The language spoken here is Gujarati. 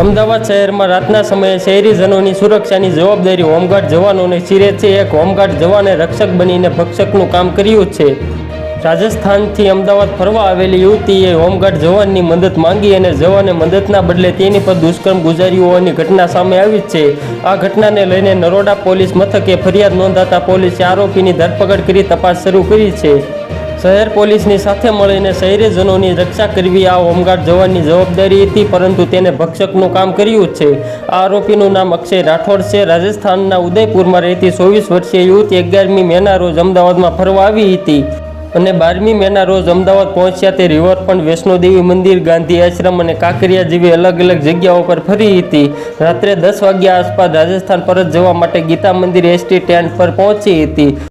અમદાવાદ શહેરમાં રાતના સમયે શહેરીજનોની સુરક્ષાની જવાબદારી હોમગાર્ડ જવાનોને છે. એક હોમગાર્ડ જવાને રક્ષક બનીને ભક્ષકનું કામ કર્યું છે. રાજસ્થાનથી અમદાવાદ ફરવા આવેલી યુવતીએ હોમગાર્ડ જવાનની મદદ માંગી અને જવાને મદદના બદલે તેની પર દુષ્કર્મ ગુજાર્યું હોવાની ઘટના સામે આવી છે. આ ઘટનાને લઈને નરોડા પોલીસ મથકે ફરિયાદ નોંધાતા પોલીસે આરોપીની ધરપકડ કરી તપાસ શરૂ કરી છે. શહેર પોલીસની સાથે મળીને શહેરીજનોની રક્ષા કરવી આ હોમગાર્ડ જવાનની જવાબદારી હતી, પરંતુ તેને ભક્ષકનું કામ કર્યું છે. આ આરોપીનું નામ અક્ષય રાઠોડ છે. રાજસ્થાનના ઉદયપુરમાં રહેતી ચોવીસ વર્ષીય યુવતી અગિયારમી મેના રોજ અમદાવાદમાં ફરવા આવી હતી અને બારમી મેના રોજ અમદાવાદ પહોંચ્યા. તે રિવરફ્રન્ટ વૈષ્ણોદેવી મંદિર, ગાંધી આશ્રમ અને કાંકરિયા જેવી અલગ અલગ જગ્યાઓ પર ફરી હતી. રાત્રે દસ વાગ્યા આસપાસ રાજસ્થાન પરત જવા માટે ગીતા મંદિર એસટી સ્ટેન્ડ પર પહોંચી હતી.